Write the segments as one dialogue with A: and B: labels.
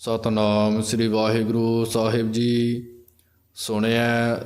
A: ਸਤਨਾਮ ਸ੍ਰੀ ਵਾਹਿਗੁਰੂ ਸਾਹਿਬ ਜੀ। ਸੁਣਿਆ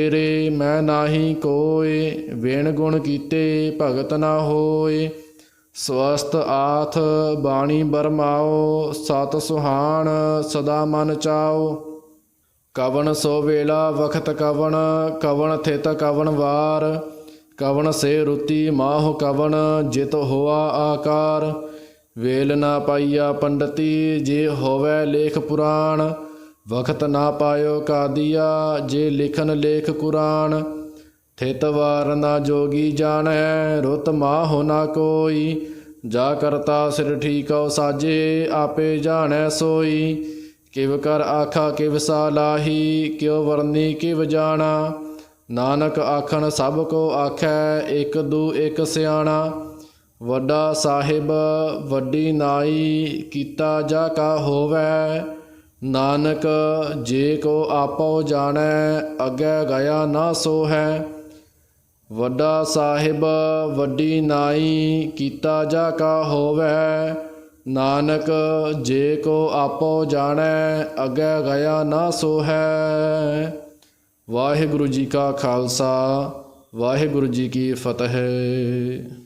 A: ਤੇਰੇ ਮੈਂ ਨਾਹੀ ਕੋਇ ਵੇਣ ਗੁਣ ਕੀਤੇ ਭਗਤ ਨਾ ਹੋਏ। ਸਵਸਤ ਆਥ ਬਾਣੀ ਬਰਮਾਓ, ਸਤ ਸੁਹਾਣ ਸਦਾ ਮਨ ਚਾਓ। ਕਵਣ ਸੋ ਵੇਲਾ ਵਖਤ ਕਵਣ ਕਵਣ ਥਿਤ ਕਵਣ ਵਾਰ। ਕਵਣ ਸੇ ਰੁਤੀ ਮਾਹੁ ਕਵਣ, ਜਿਤ ਹੋਆ ਆਕਾਰ। ਵੇਲ ਨਾ ਪਾਈਆ ਪੰਡਤੀ, ਜੇ ਹੋਵੇ ਲੇਖ ਪੁਰਾਣ। ਵਖਤ ਨਾ ਪਾਇਓ ਕਾਦੀਆ, ਜੇ ਲਿਖਨ ਲੇਖ ਕੁਰਾਨ, ਥਿਤ ਵਾਰ ਨਾ ਜੋਗੀ ਜਾਣੈ, ਰੁਤ ਮਾਹੁ ਨਾ ਕੋਈ, ਜਾ ਕਰਤਾ ਸਿਰ ਠੀਕਉ ਸਾਜੇ, ਆਪੇ ਜਾਣੈ ਸੋਈ, ਕਿਵ ਕਰ ਆਖਾ ਕਿਵ ਸਾਲਾਹੀ ਕਿਉ ਵਰਨੀ ਕਿਵ ਜਾਣਾ, ਨਾਨਕ ਆਖਣ ਸਭ ਕੋ ਆਖੈ, ਇਕ ਦੂ ਇਕ ਸਿਆਣਾ, ਵੱਡਾ ਸਾਹਿਬ ਵੱਡੀ ਨਾਈ, ਕੀਤਾ ਜਾ ਕਾ ਹੋਵੈ ਨਾਨਕ, ਜੇ ਕੋ ਆਪੋ ਜਾਣੈ, ਅੱਗੇ ਗਿਆ ਨਾ ਸੋ ਹੈ ਵੱਡਾ ਸਾਹਿਬ, ਵੱਡੀ ਨਾਈ, ਕੀਤਾ ਜਾ ਕਾ ਹੋਵੈ। ਨਾਨਕ, ਜੇ ਕੋ ਆਪੋ ਜਾਣੈ, ਅੱਗੇ ਗਿਆ ਨਾ ਸੋ ਹੈ ਵਾਹਿਗੁਰੂ ਜੀ ਕਾ ਖਾਲਸਾ, ਵਾਹਿਗੁਰੂ ਜੀ ਕੀ ਫਤਿਹ।